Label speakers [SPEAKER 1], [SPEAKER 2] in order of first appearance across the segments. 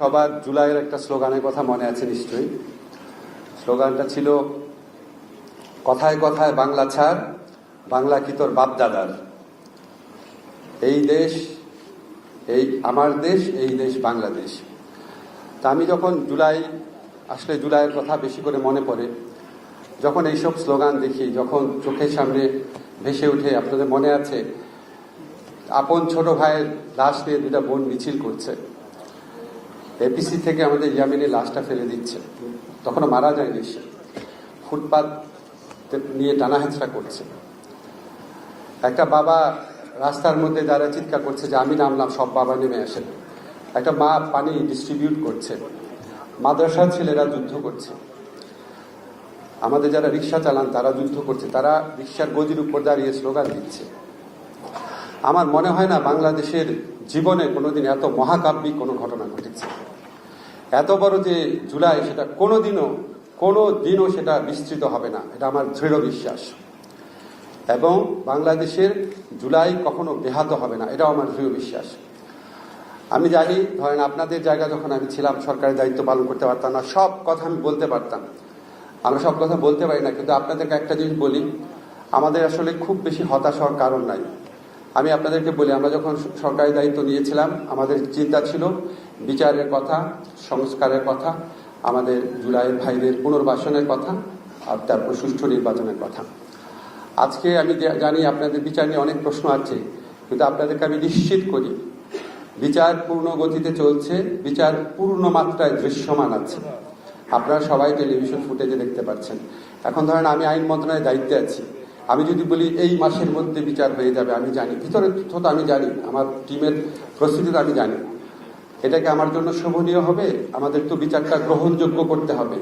[SPEAKER 1] সবার জুলাইয়ের একটা স্লোগানের কথা মনে আছে নিশ্চয়ই। স্লোগানটা ছিল, কথায় কথায় বাংলা ছাড়, বাংলা কি তোর বাপদাদার? এই দেশ, এই আমার দেশ, এই দেশ বাংলাদেশ। তা আমি যখন জুলাই, আসলে জুলাইয়ের কথা বেশি করে মনে পড়ে, যখন এইসব স্লোগান দেখি, যখন চোখের সামনে ভেসে উঠে, আপনাদের মনে আছে, আপন ছোট ভাইয়ের লাশ নিয়ে দুটা বোন মিছিল করছে। এপিসি থেকে আমাদের ইয়ামিনে লাশটা ফেলে দিচ্ছে। তখনও মারা যায়নি সে। ফুটপাত নিয়ে টানা হেঁচড়া করছে। একটা বাবা রাস্তার মধ্যে যারা চিৎকার করছে যে, আমি নামলাম, সব বাবা নেমে আসেন। একটা মা পানি ডিস্ট্রিবিউট করছে। মাদ্রাসার ছেলেরা যুদ্ধ করছে। আমাদের যারা রিক্সা চালান, তারা যুদ্ধ করছে। তারা রিক্সার গদির উপর দাঁড়িয়ে স্লোগান দিচ্ছে। আমার মনে হয় না, বাংলাদেশের জীবনে কোনোদিন এত মহাকাব্যিক কোনো ঘটনা ঘটেছে। এত বড় যে জুলাই সেটা কোনোদিনও কোনো দিনও সেটা বিস্তৃত হবে না। এটা আমার দৃঢ় বিশ্বাস। এবং বাংলাদেশের জুলাই কখনো ব্যাহত হবে না, এটাও আমার দৃঢ় বিশ্বাস। আমি জানি, ধরেন আপনাদের জায়গা যখন আমি ছিলাম সরকারি দায়িত্ব পালন করতে পারতাম না, সব কথা আমি বলতে পারতাম। আমরা সব কথা বলতে পারি না, কিন্তু আপনাদেরকে একটা জিনিস বলি, আমাদের আসলে খুব বেশি হতাশ হওয়ার কারণ নাই। আমি আপনাদেরকে বলি, আমরা যখন সরকারি দায়িত্ব নিয়েছিলাম, আমাদের চিন্তা ছিল বিচারের কথা, সংস্কারের কথা, আমাদের জুলাইয়ের ভাইদের পুনর্বাসনের কথা আর তারপর সুষ্ঠু নির্বাচনের কথা। আজকে আমি জানি আপনাদের বিচার নিয়ে অনেক প্রশ্ন আছে, কিন্তু আপনাদেরকে আমি নিশ্চিত করি, বিচার পূর্ণ গতিতে চলছে, বিচার পূর্ণ মাত্রায় দৃশ্যমান আছে। আপনারা সবাই টেলিভিশন ফুটেজে দেখতে পাচ্ছেন। এখন ধরেন আমি আইন মন্ত্রণালয়ের দায়িত্বে আছি। আমি যদি বলি এই মাসের মধ্যে বিচার হয়ে যাবে, আমি জানি। ভিতরে তথ্য তো আমি জানি, আমার টিমের প্রস্তুতি তো আমি জানি। এটাকে আমার জন্য শোভনীয় হবে, আমাদের তো বিচারটা গ্রহণযোগ্য করতে হবে।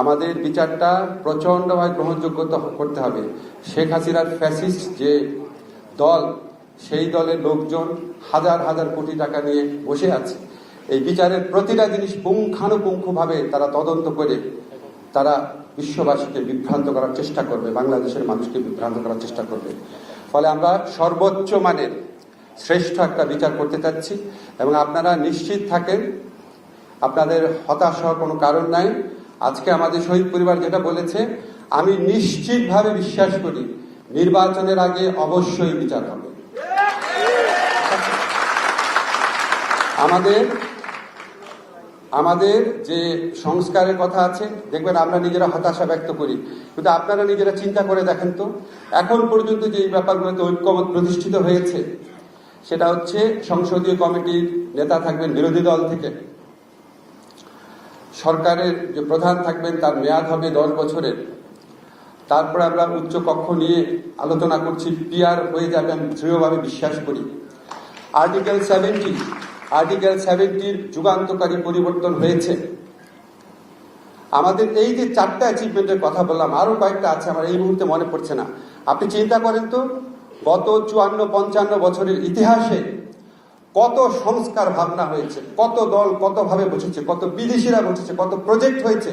[SPEAKER 1] আমাদের বিচারটা প্রচন্ডভাবে গ্রহণযোগ্য করতে হবে। শেখ হাসিনার ফ্যাসিস্ট যে দল, সেই দলের লোকজন হাজার হাজার কোটি টাকা নিয়ে বসে আছে। এই বিচারের প্রতিটা জিনিস পুঙ্খানুপুঙ্খভাবে তারা তদন্ত করে তারা বিশ্ববাসীকে বিভ্রান্ত করার চেষ্টা করবে, বাংলাদেশের মানুষকে বিভ্রান্ত করার চেষ্টা করবে। ফলে আমরা সর্বোচ্চ মানের শ্রেষ্ঠ একটা বিচার করতে চাচ্ছি এবং আপনারা নিশ্চিত থাকেন, আপনাদের হতাশ হওয়ার কোনো কারণ নাই। আজকে আমাদের শহীদ পরিবার যেটা বলেছে, আমি নিশ্চিতভাবে বিশ্বাস করি, নির্বাচনের আগে অবশ্যই বিচার হবে। আমাদের আমাদের যে সংস্কারের কথা আছে, দেখবেন আমরা নিজেরা হতাশা ব্যক্ত করি, কিন্তু আপনারা নিজেরা চিন্তা করে দেখেন তো, এখন পর্যন্ত যে এই ব্যাপারগুলোতে ঐক্যমত প্রতিষ্ঠিত হয়েছে সেটা হচ্ছে সংসদীয় কমিটির নেতা থাকবেন বিরোধী দল থেকে। সরকারের যে প্রধান থাকবেন তার মেয়াদ হবে দশ বছরের। তারপরে আমরা উচ্চ কক্ষ নিয়ে আলোচনা করছি পিয়ার হয়ে যাবে আমি দৃঢ়ভাবে বিশ্বাস করি। আর্টিকেল সেভেন্টি আর্টিকেল সেভেন্টির যুগান্তকারী পরিবর্তন হয়েছে। আমাদের এই যে চারটা অ্যাচিভমেন্টের কথা বললাম, আরও কয়েকটা আছে, আমার এই মুহূর্তে মনে পড়ছে না। আপনি চিন্তা করেন তো গত চুয়ান্ন, পঞ্চান্ন বছরের ইতিহাসে কত সংস্কার ভাবনা হয়েছে, কত দল কত ভাবে বসেছে, কত বিদেশিরা বসেছে, কত প্রজেক্ট হয়েছে,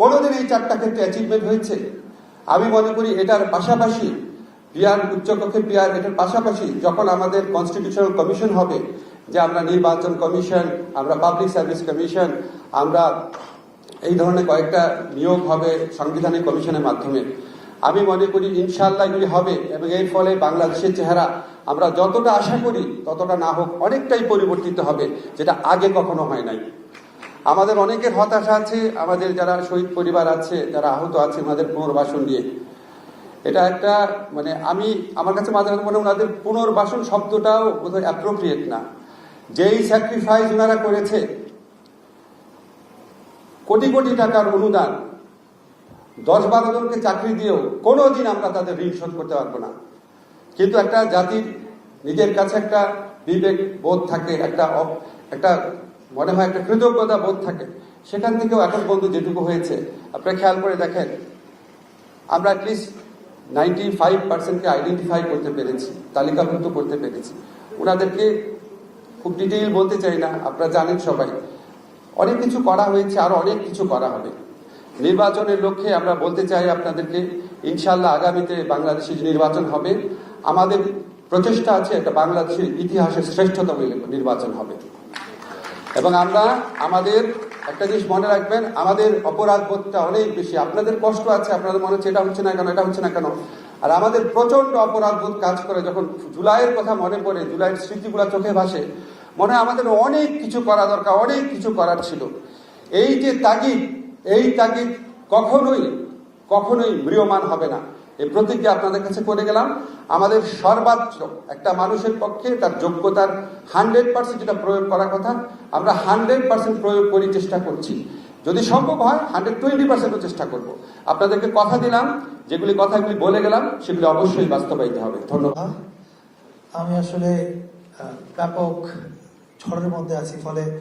[SPEAKER 1] কোনোদিন এই চারটা ক্ষেত্রে অ্যাচিভমেন্ট হয়েছে? আমি মনে করি এটার পাশাপাশি পিয়ার উচ্চকক্ষে পিয়ার এটার পাশাপাশি যখন আমাদের কনস্টিটিউশনাল কমিশন হবে, যে আমরা নির্বাচন কমিশন আমরা পাবলিক সার্ভিস কমিশন আমরা এই ধরনের কয়েকটা নিয়োগ হবে সাংবিধানিক কমিশনের মাধ্যমে। আমি মনে করি ইনশাল্লাহ এগুলি হবে এবং এর ফলে বাংলাদেশের চেহারা আমরা যতটা আশা করি, ততটা না হোক অনেকটাই পরিবর্তিত হবে, যেটা আগে কখনো হয় নাই। আমাদের অনেকের হতাশা আছে, আমাদের যারা শহীদ পরিবার আছে, যারা আহত আছে ওনাদের পুনর্বাসন নিয়ে। এটা একটা মানে আমি, আমার কাছে মাঝে মাঝে মনে ওনাদের পুনর্বাসন শব্দটাও বোধহয় অ্যাপ্রোপ্রিয়েট না। যেই স্যাক্রিফাইস ওনারা করেছে, কোটি কোটি টাকার অনুদান দশ বারো জনকে চাকরি দিয়েও কোনো দিন আমরা তাদের ঋণ শোধ করতে পারব না। কিন্তু একটা জাতির নিজের কাছে একটা বিবেক বোধ থাকে, একটা একটা মনে হয় একটা কৃতজ্ঞতা বোধ থাকে। সেখান থেকেও এখন বন্ধু যেটুকু হয়েছে, আপনারা খেয়াল করে দেখেন, আমরা অ্যাটলিস্ট নাইনটি ফাইভ পার্সেন্টকে আইডেন্টিফাই করতে পেরেছি, তালিকাভুক্ত করতে পেরেছি। ওনাদেরকে খুব ডিটেইল বলতে চাই না, আপনারা জানেন সবাই। অনেক কিছু করা হয়েছে, আরও অনেক কিছু করা হবে। নির্বাচনের লক্ষ্যে আমরা বলতে চাই আপনাদেরকে ইনশাল্লাহ আগামীতে বাংলাদেশে যে নির্বাচন হবে, আমাদের প্রচেষ্টা আছে একটা বাংলাদেশের ইতিহাসের শ্রেষ্ঠতম নির্বাচন হবে। এবং আমরা, আমাদের, একটা জিনিস মনে রাখবেন, আমাদের অপরাধ বোধটা অনেক বেশি। আপনাদের কষ্ট আছে, আপনাদের মনে হচ্ছে এটা হচ্ছে না কেন, এটা হচ্ছে না কেন? আর আমাদের প্রচণ্ড অপরাধ বোধ কাজ করে যখন জুলাইয়ের কথা মনে পড়ে, জুলাইয়ের স্মৃতিগুলো চোখে ভাসে, মনে হয় আমাদের অনেক কিছু করা দরকার, অনেক কিছু করার ছিল। এই যে তাগিদ এই তাগিদ কখনোই কখনোই মৃয়মান হবে না। এই প্রতিজ্ঞা আপনাদের কাছে করে গেলাম। আমাদের সর্বাত্র একটা মানুষের পক্ষে তার যোগ্যতার হান্ড্রেড পার্সেন্ট যেটা প্রয়োগ করার কথা, আমরা হান্ড্রেড পার্সেন্ট প্রয়োগ করি, চেষ্টা করছি। যদি সম্ভব হয়, হান্ড্রেড টোয়েন্টি পার্সেন্টও চেষ্টা করব। আপনাদেরকে কথা দিলাম, যেগুলি কথাগুলি বলে গেলাম, সেগুলি অবশ্যই বাস্তবায়িত হবে। ধন্যবাদ।
[SPEAKER 2] আমি আসলে ব্যাপক ঝড়ের মধ্যে আছি, ফলে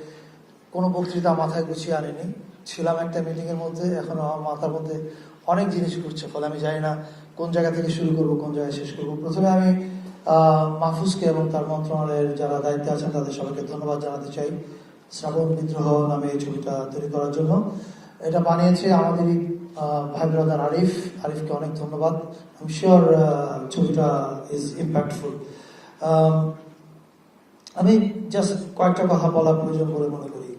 [SPEAKER 2] কোনো বক্তৃতা মাথায় গুছিয়ে আনিনি। ছিলাম একটা মিটিং এর মধ্যে, এখন আমার মাথার মধ্যে অনেক জিনিস ঘুরছে। ফলে আমি জানি না কোন জায়গা থেকে শুরু করব, কোন জায়গায় শেষ করব। প্রথমে আমি মাহফুজকে এবং তার মন্ত্রণালয়ের যারা দায়িত্বে আছেন, তাদের সবাইকে ধন্যবাদ জানাতে চাই। শ্রাবণ বিদ্রোহ নামে এই ছবিটা তৈরি করার জন্য। এটা বানিয়েছে আমাদেরই ভাই ব্রাদার আরিফ। আরিফকে অনেক ধন্যবাদ। শিওর ছবিটা ইজ ইম্প্যাক্টফুল আমি জাস্ট কয়েকটা কথা বলা প্রয়োজন বলে মনে করি।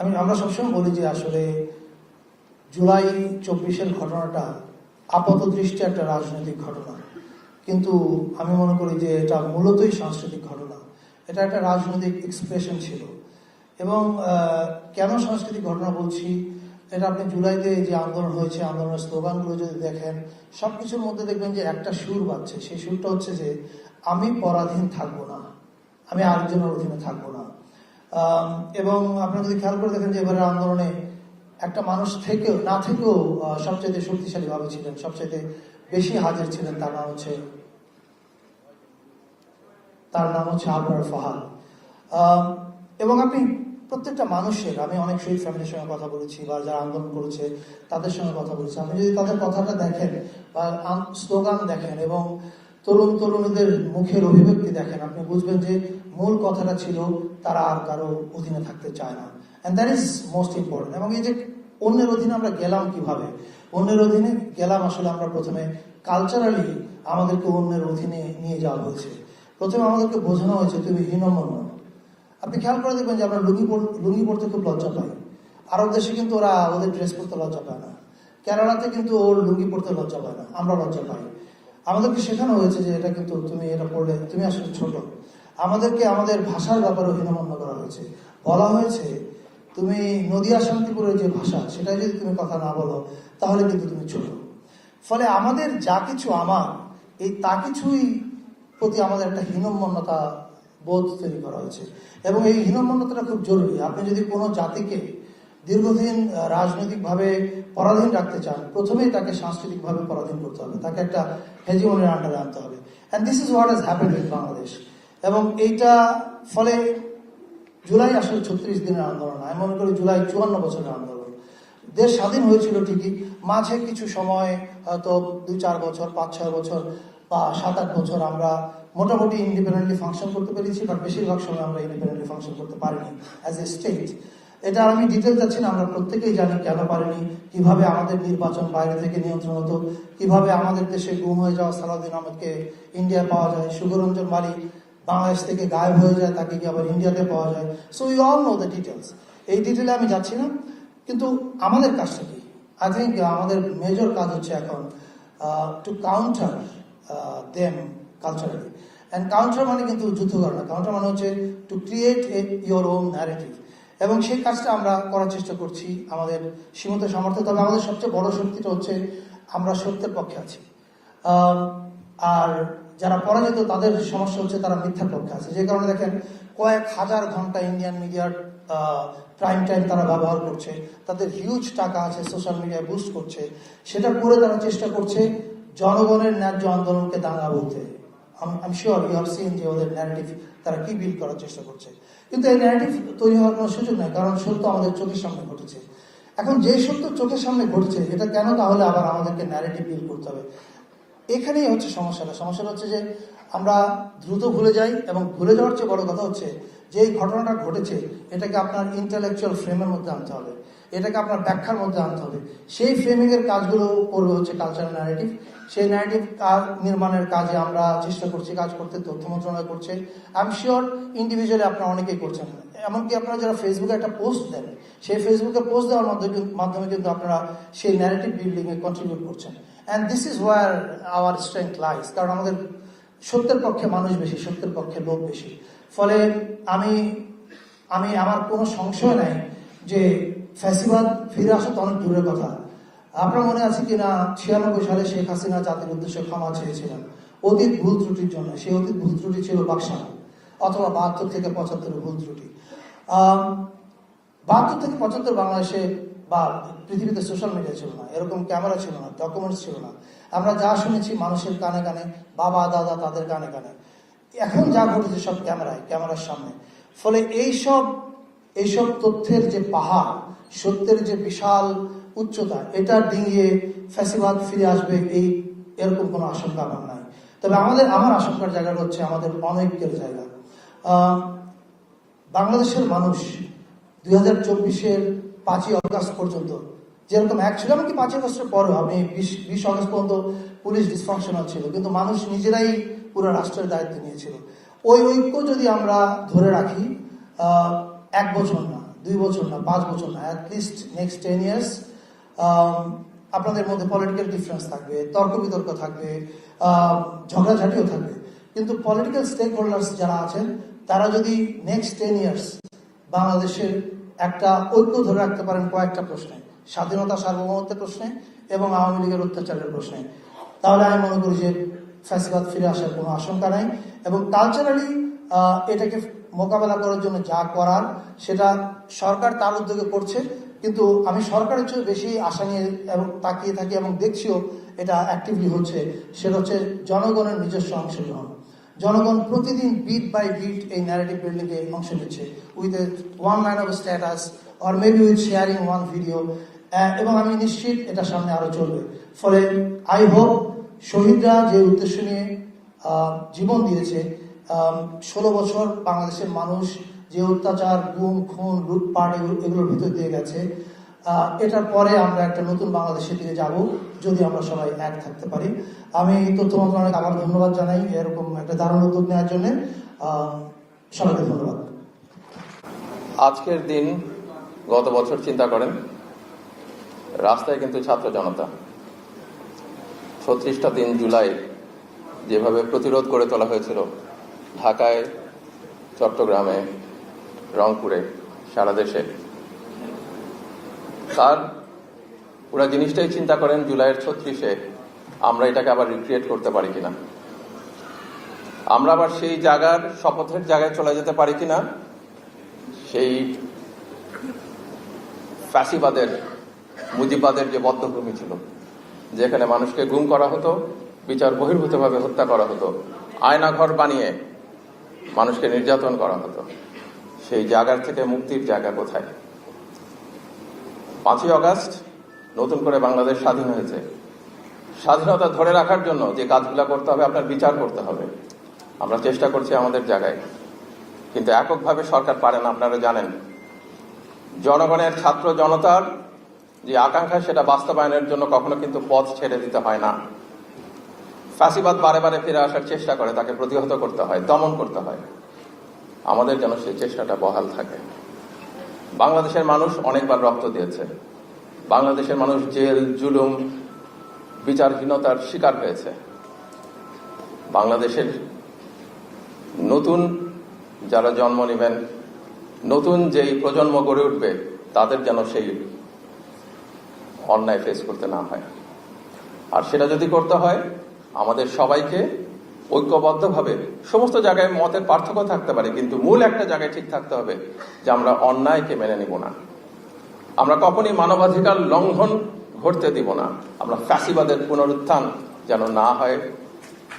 [SPEAKER 2] আমি, আমরা সবসময় বলি যে আসলে জুলাই চব্বিশের ঘটনাটা আপাত দৃষ্টি একটা রাজনৈতিক ঘটনা। কিন্তু আমি মনে করি যে এটা মূলতই সাংস্কৃতিক ঘটনা। এটা একটা রাজনৈতিক এক্সপ্রেশন ছিল। এবং কেন সাংস্কৃতিক ঘটনা বলছি? এটা আপনি জুলাইতে যে আন্দোলন হয়েছে, আন্দোলনের স্লোগানগুলো যদি দেখেন সব কিছুর মধ্যে দেখবেন যে একটা সুর বাজছে। সেই সুরটা হচ্ছে যে, আমি পরাধীন থাকব না। আমি আরেকজনের অধীনে থাকব না। এবং আপনারা যদি খেয়াল করে দেখেন যে এবারের আন্দোলনে একটা মানুষ থেকেও, না থেকেও সবচাইতে শক্তিশালী ভাবে ছিলেন, সবচাইতে বেশি হাজির ছিলেন তার নাম হচ্ছে তার নাম হচ্ছে আবরার ফাহাদ। এবং আপনি প্রত্যেকটা মানুষের, আমি অনেক শহীদ ফ্যামিলির সঙ্গে কথা বলেছি বা যারা আন্দোলন করেছে, তাদের সঙ্গে কথা বলেছি। আপনি যদি তাদের কথাটা দেখেন বা স্লোগান দেখেন এবং তরুণ তরুণীদের মুখের অভিব্যক্তি দেখেন। আপনি বুঝবেন যে মূল কথাটা ছিল, তারা আর কারও অধীনে থাকতে চায় না। And that is most important এবং এই যে অন্যের অধীনে আমরা গেলাম কীভাবে? অন্যের অধীনে গেলাম আসলে আমরা প্রথমে কালচারালি আমাদেরকে অন্যের অধীনে নিয়ে যাওয়া হয়েছে। প্রথমে আমাদেরকে বোঝানো হয়েছে, তুমি হীনমন্য আপনি খেয়াল করে দেখবেন যে আমরা লুঙ্গি লুঙ্গি পড়তে খুব লজ্জা পাই। আরব দেশে কিন্তু ওরা ওদের ড্রেস পরতে লজ্জা পায় না। কেরালাতে কিন্তু ওর লুঙ্গি পড়তে লজ্জা পায় না। আমরা লজ্জা পাই। আমাদেরকে শেখানো হয়েছে যে এটা কিন্তু তুমি এটা পড়লে তুমি আসলে ছোট। আমাদেরকে আমাদের ভাষার ব্যাপারে হীনমন্য করা হয়েছে। বলা হয়েছে, তুমি নদিয়া শান্তিপুরের যে ভাষা, সেটাই যদি তুমি কথা না বলো, তাহলে কিন্তু তুমি ছোট। ফলে আমাদের যা কিছু আমার, এই তা কিছুই প্রতি আমাদের একটা হীনমন্যতা বোধ তৈরি করা হয়েছে। এবং এই হীনমন্যতাটা খুব জরুরি। আপনি যদি কোনো জাতিকে দীর্ঘদিন রাজনৈতিকভাবে পরাধীন রাখতে চান প্রথমেই তাকে সাংস্কৃতিকভাবে পরাধীন করতে হবে। তাকে একটা হেজিমনের আন্ডারে আনতে হবে। And this is what has happened in Bangladesh এবং এইটা ফলে জুলাই আসলে ছত্রিশ দিনের আন্দোলন। আমি মনে করি জুলাই চুয়ান্ন বছরের আন্দোলন। দেশ স্বাধীন হয়েছিল ঠিকই। মাঝে কিছু সময় হয়তো দুই চার বছর, পাঁচ ছয় বছর বা সাত আট বছর আমরা মোটামুটি ইন্ডিপেন্ডেন্টলি ফাংশন করতে পেরেছি বাট বেশিরভাগ সময় আমরা ইন্ডিপেন্ডেন্টলি ফাংশন করতে পারিনি অ্যাজ এ স্টেট এটা আমি ডিটেল যাচ্ছি না, আমরা প্রত্যেকেই জানি কেন পারিনি, কীভাবে আমাদের নির্বাচন বাইরে থেকে নিয়ন্ত্রণ হতো, কীভাবে আমাদের দেশে গুম হয়ে যাওয়া সালাউদ্দিন আহমেদকে ইন্ডিয়া পাওয়া যায়, সুগরঞ্জন মালিক বাংলাদেশ থেকে গায়েব হয়ে যায়, তাকে কি আবার ইন্ডিয়াতে পাওয়া যায়? So you all know the details এই ডিটেলে আমি যাচ্ছি না, কিন্তু আমাদের কাজটা কি? আই থিঙ্ক আমাদের মেজর কাজ হচ্ছে এখন to counter them culturally and counter মানে কিন্তু যুদ্ধ করা না কাউন্টার মানে হচ্ছে to create a your own narrative এবং সেই কাজটা আমরা করার চেষ্টা করছি আমাদের সীমিত সামর্থ্য। তবে আমাদের সবচেয়ে বড় শক্তিটা হচ্ছে আমরা সত্যের পক্ষে আছি। আর যারা পরাজিত, তাদের সমস্যা হচ্ছে তারা মিথ্যার পক্ষে আছে। যে কারণে দেখেন, কয়েক হাজার ঘণ্টা ইন্ডিয়ান মিডিয়ার প্রাইম টাইম তারা ব্যবহার করছে। তাদের হিউজ টাকা আছে সোশ্যাল মিডিয়ায় বুস্ট করছে। সেটা করে তারা চেষ্টা করছে জনগণের ন্যায্য আন্দোলনকে দাঙ্গা বলতে। আমি শিওর ইউ হ্যাভ সিন যে ওদের ন্যারেটিভ তারা কি বিল্ড করার চেষ্টা করছে। কিন্তু এই ন্যারেটিভ তৈরি হওয়ার কোনো সুযোগ নেই, কারণ সত্য আমাদের চোখের সামনে ঘটেছে। এখন যে সত্য চোখের সামনে ঘটছে, এটা কেন তাহলে আবার আমাদেরকে ন্যারেটিভ বিল্ড করতে হবে? এখানেই হচ্ছে সমস্যাটা। সমস্যাটা হচ্ছে যে আমরা দ্রুত ভুলে যাই এবং ভুলে যাওয়ার চেয়ে বড় কথা হচ্ছে যে এই ঘটনাটা ঘটেছে, এটাকে আপনার ইন্টালেকচুয়াল ফ্রেমের মধ্যে আনতে হবে। এটাকে আপনার ব্যাখ্যার মধ্যে আনতে হবে। সেই ফ্রেমিং এর কাজগুলো করবে হচ্ছে কালচারাল ন্যারেটিভ সেই ন্যারেটিভ কাজ নির্মাণের কাজে আমরা চেষ্টা করছি, কাজ করতে, তথ্য মন্ত্রণালয় করছে। আই এম শিওর ইন্ডিভিজুয়ালি আপনারা অনেকেই করছেন। এমনকি আপনারা যারা ফেসবুকে একটা পোস্ট দেন, সেই ফেসবুকে পোস্ট দেওয়ার মাধ্যমে কিন্তু- আপনারা সেই ন্যারেটিভ বিল্ডিং এ কন্ট্রিবিউট করছেন। And this is where our strength lies কারণ আমাদের সত্যের পক্ষে মানুষ বেশি, সত্যের পক্ষে লোক বেশি। ফলে আমি আমি আমার কোনো সংশয় নাই যে ফ্যাসিবাদ ফিরে আসা তো অনেক দূরের কথা। আপনার মনে আছে কিনা? ছিয়ানব্বই সালে শেখ হাসিনা জাতির উদ্দেশ্যে ক্ষমা চেয়েছিলেন। অতীত ভুল ত্রুটির জন্য। সেই অতীত ভুল ত্রুটি ছিল বাক্সা অথবা বাহাত্তর থেকে পঁচাত্তরের ভুল ত্রুটি। বাহাত্তর থেকে পঁচাত্তর বাংলাদেশে বা পৃথিবীতে সোশ্যাল মিডিয়া ছিল না। এরকম ক্যামেরা ছিল না ডকুমেন্টস ছিল না। আমরা যা শুনেছি মানুষের কানে কানে, বাবা, দাদা তাদের কানে কানে। এখন যা ঘটেছে সব ক্যামেরায় ক্যামেরার সামনে। ফলে এইসব এইসব তথ্যের যে পাহাড়, সত্যের যে বিশাল উচ্চতা, এটা ডিঙিয়ে ফ্যাসিবাদ ফিরে আসবে, এই এরকম কোনো আশঙ্কা আমার নাই। তবে আমাদের, আমার আশঙ্কার জায়গাটা হচ্ছে আমাদের অনৈক্যের জায়গা। বাংলাদেশের মানুষ দুই হাজার চব্বিশের পাঁচই অগস্ট পর্যন্ত, যেরকম এক ছিল, এমনকি পাঁচই আগস্টের পরেও আপনি বিশ বিশ অগস্ট পর্যন্ত পুলিশ ডিসফাংশনাল ছিল, কিন্তু মানুষ নিজেরাই পুরো রাষ্ট্রের দায়িত্ব নিয়েছিল। ওই ঐক্য যদি আমরা ধরে রাখি এক বছর না, দুই বছর না, পাঁচ বছর না অ্যাটলিস্ট নেক্সট টেন ইয়ার্স আপনাদের মধ্যে পলিটিক্যাল ডিফারেন্স থাকবে তর্ক বিতর্ক থাকবে ঝগড়াঝাটিও থাকবে। কিন্তু পলিটিক্যাল স্টেক হোল্ডার্স যারা আছেন, তারা যদি নেক্সট টেন ইয়ার্স বাংলাদেশের একটা ঐক্য ধরে রাখতে পারেন কয়েকটা প্রশ্নে, স্বাধীনতা সার্বভৌমত্বের প্রশ্নে এবং আওয়ামী লীগের অত্যাচারের প্রশ্নে, তাহলে আমি মনে করি যে ফ্যাসিবাদ ফিরে আসার কোনো আশঙ্কা নাই এবং কালচারালি এটাকে মোকাবেলা করার জন্য যা করার, সেটা সরকার তার উদ্যোগে করছে। কিন্তু আমি সরকারের চেয়ে বেশি আশা নিয়ে এবং তাকিয়ে থাকি এবং দেখছিও এটা অ্যাক্টিভলি হচ্ছে। সেটা হচ্ছে জনগণের নিজস্ব অংশগ্রহণ জনগণ প্রতিদিন বিট বাই বিট এই ন্যারেটিভ বিল্ডিং এ অংশ নিচ্ছে with one line of status or maybe with sharing one video এবং আমি নিশ্চিত এটা সামনে আরও চলবে। ফলে আই হোপ শহীদরা যে উদ্দেশ্য নিয়ে জীবন দিয়েছে ষোলো বছর বাংলাদেশের মানুষ যে অত্যাচার, গুম, খুন, লুটপাট এগুলো- এগুলোর ভিতর দিয়ে গেছে। এটার পরে আমরা একটা নতুন বাংলাদেশের দিকে যাব, যদি আমরা সবাই এক থাকতে পারি। আমি তথ্য মন্ত্রণালয়কে আবার ধন্যবাদ জানাই, এরকম একটা দারুণ উদ্যোগ নেওয়ার জন্য। সবাইকে ধন্যবাদ।
[SPEAKER 3] আজকের দিন গত বছর চিন্তা করেন, রাস্তায় কিন্তু ছাত্র জনতা। ছত্রিশটা দিন জুলাই যেভাবে প্রতিরোধ করে তোলা হয়েছিল, ঢাকায়, চট্টগ্রামে রংপুরে, সারা দেশে। তার ওরা জিনিসটাই চিন্তা করেন জুলাইয়ের ছত্রিশে, আমরা এটাকে আবার রিক্রিয়েট করতে পারি কিনা। আমরা আবার সেই জায়গার শপথের জায়গায় চলে যেতে পারি কিনা, সেই ফ্যাসিবাদের, মুজিবাদের যে বদ্ধভূমি ছিল, যেখানে মানুষকে গুম করা হতো, বিচার বহির্ভূতভাবে হত্যা করা হতো, আয়নাঘর বানিয়ে মানুষকে নির্যাতন করা হতো। সেই জায়গার থেকে মুক্তির জায়গা কোথায়? পাঁচই অগাস্ট নতুন করে বাংলাদেশ স্বাধীন হয়েছে। স্বাধীনতা ধরে রাখার জন্য যে কাজগুলো করতে হবে, আপনার বিচার করতে হবে। আমরা চেষ্টা করছি আমাদের জায়গায়। কিন্তু এককভাবে সরকার পারে না, আপনারা জানেন। জনগণের ছাত্র জনতার যে আকাঙ্ক্ষা, সেটা বাস্তবায়নের জন্য কখনো কিন্তু পথ ছেড়ে দিতে হয় না। ফাঁসিবাদ বারে বারে ফিরে আসার চেষ্টা করে, তাকে প্রতিহত করতে হয়, দমন করতে হয়। আমাদের যেন সেই চেষ্টাটা বহাল থাকে। বাংলাদেশের মানুষ অনেকবার রক্ত দিয়েছে। বাংলাদেশের মানুষ জেল, জুলুম, বিচারহীনতার শিকার হয়েছে। বাংলাদেশের নতুন যারা জন্ম নেবেন, নতুন যেই প্রজন্ম গড়ে উঠবে, তাদের যেন সেই অন্যায় ফেস করতে না হয়। আর সেটা যদি করতে হয়, আমাদের সবাইকে ঐক্যবদ্ধভাবে সমস্ত জায়গায় মতের পার্থক্য থাকতে পারে, কিন্তু মূল একটা জায়গায় ঠিক থাকতে হবে যে আমরা অন্যায়কে মেনে নিব না। আমরা কখনই মানবাধিকার লঙ্ঘন ঘটতে দিব না। আমরা ফ্যাসিবাদের পুনরুত্থান যেন না হয়,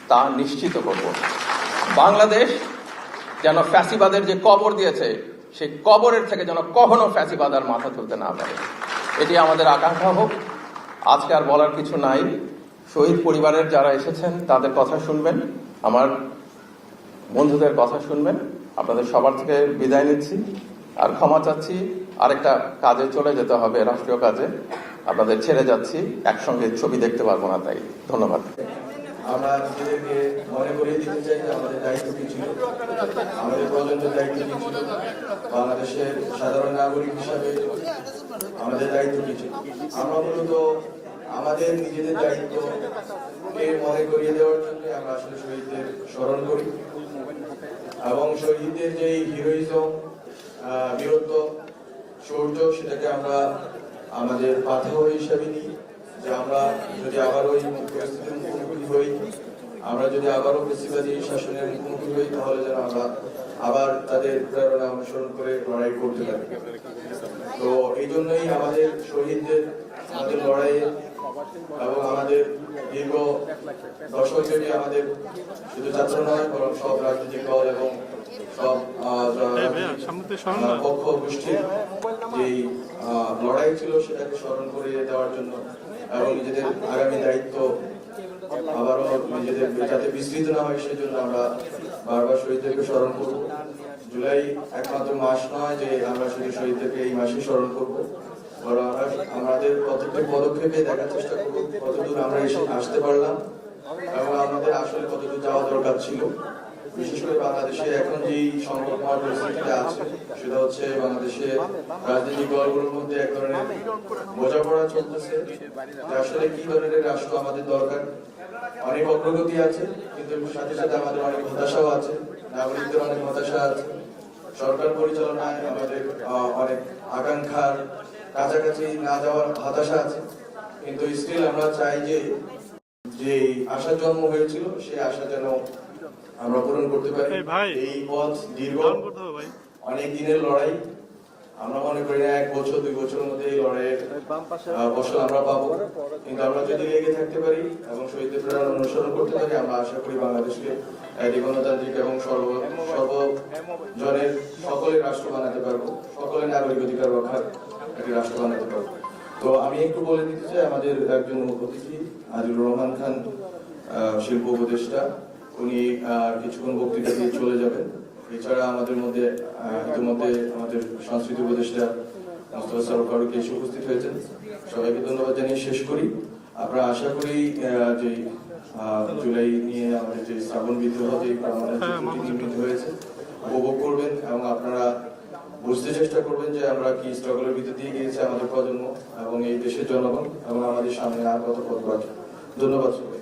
[SPEAKER 3] তা নিশ্চিত করব। বাংলাদেশ যেন ফ্যাসিবাদের যে কবর দিয়েছে, সেই কবরের থেকে যেন কখনো ফ্যাসিবাদ আর মাথা তুলতে না পারে। এটি আমাদের আকাঙ্ক্ষা হোক। আজকে আর বলার কিছু নাই। শহীদ পরিবারের যারা এসেছেন, তাদের কথা শুনবেন, আমার বন্ধুদের কথা শুনবেন, আপনাদের সবার থেকে বিদায় নিচ্ছি, আর ক্ষমা চাচ্ছি, আরেকটা কাজে চলে যেতে হবে, রাষ্ট্রীয় কাজে, আপনাদের ছেড়ে যাচ্ছি, একসঙ্গে ছবি দেখতে পারব না তাই, ধন্যবাদ।
[SPEAKER 4] আমরা নিজেদেরকে মনে করিয়ে দিতে চাই আমাদের দায়িত্ব কি ছিল? বাংলাদেশের আমাদের দায়িত্ব কি ছিল? আমরা মূলত আমাদের নিজেদের দায়িত্বকে মনে করিয়ে দেওয়ার জন্য আমরা আসলে শহীদদের স্মরণ করি। এবং শহীদদের যে হিরোইজম বীরত্ব শৌর্য সেটাকে আমরা আমাদের পাথেয় হিসাবে নিই। যে আমরা যদি আবার ওই পরিস্থিতির মুখোমুখি হই, আমরা যদি আবারও বেশিবাদী শাসনের মুখোমুখি হই, তাহলে যেন আমরা আবার তাদের প্রেরণা অনুসরণ করে লড়াই করতে পারি। তো এই জন্যই আমাদের শহীদদের আমাদের লড়াইয়ে এবং আমাদের দীর্ঘ দশক ব্যাপী আমাদের শুধু ছাত্র নয় বরং সব রাজনৈতিক দল এবং সব পক্ষ গোষ্ঠীর লড়াই ছিল সেটাকে স্মরণ করিয়ে দেওয়ার জন্য এবং নিজেদের আগামী দায়িত্ব আবারও নিজেদের যাতে বিস্তৃত না হয় সেজন্য আমরা বারবার শহীদদেরকে স্মরণ করব। জুলাই একমাত্র মাস নয় যে আমরা শুধু শহীদদেরকে এই মাসে স্মরণ করব। আমাদের প্রত্যেকটা পদক্ষেপে দেখার চেষ্টা করব, কতদূর আমরা এসে আসতে পারলাম এবং আমাদের আসলে কতদূর যাওয়া দরকার ছিল। বিশেষ করে বাংলাদেশে এখন যেই সংকটময় পরিস্থিতিটা আছে, সেটা হচ্ছে বাংলাদেশে রাজনৈতিক দলগুলোর মধ্যে এক ধরনের বোঝাপড়া চলতেছে আসলে কি ধরনের রাষ্ট্র আমাদের দরকার। অনেক অগ্রগতি আছে, কিন্তু সাথে সাথে আমাদের অনেক হতাশাও আছে, নাগরিকদের অনেক হতাশা আছে। সরকার পরিচালনায় আমাদের অনেক আকাঙ্ক্ষার কাছাকাছি না যাওয়ার হতাশা আছে। কিন্তু স্টিল আমরা চাই যে যে আশার জন্ম হয়েছিল সেই আশা যেন আমরা পূরণ করতে পারি।
[SPEAKER 5] এই
[SPEAKER 4] পথ দীর্ঘ। অনেক দিনের লড়াই। আমরা মনে করি না এক বছর দুই বছরের মধ্যে এই লড়াইয়ের ফসল আমরা পাবো। কিন্তু আমরা যদি লেগে থাকতে পারি এবং শহীদদের প্রেরণা অনুসরণ করতে পারি আমরা আশা করি বাংলাদেশকে একটি গণতান্ত্রিক এবং সর্ব সর্বজনের সকলের রাষ্ট্র বানাতে পারব। সকলের নাগরিক অধিকার রক্ষার একটি রাষ্ট্র বানাতে পারব। তো আমি একটু বলে দিতে চাই, আমাদের একজন অতিথি আজিজুর রহমান খান শিল্প উপদেষ্টা। উনি কিছুক্ষণ বক্তৃতা দিয়ে চলে যাবেন। এছাড়া আমাদের মধ্যে ইতিমধ্যে আমাদের সংস্কৃতি উপদেষ্টা মোস্তফা সরফ ফারুক এসে উপস্থিত হয়েছেন। সবাইকে ধন্যবাদ জানিয়ে শেষ করি। আমরা আশা করি যে জুলাই নিয়ে আমাদের যে শ্রাবণ বিদ্রোহ, যে হয়েছে, উপভোগ করবেন এবং আপনারা বুঝতে চেষ্টা করবেন যে আমরা কি স্ট্রাগলের ভিতর দিয়ে গিয়েছি আমাদের প্রজন্ম এবং এই দেশের জনগণ এবং আমাদের সামনে আর কত পথ ধন্যবাদ সবাই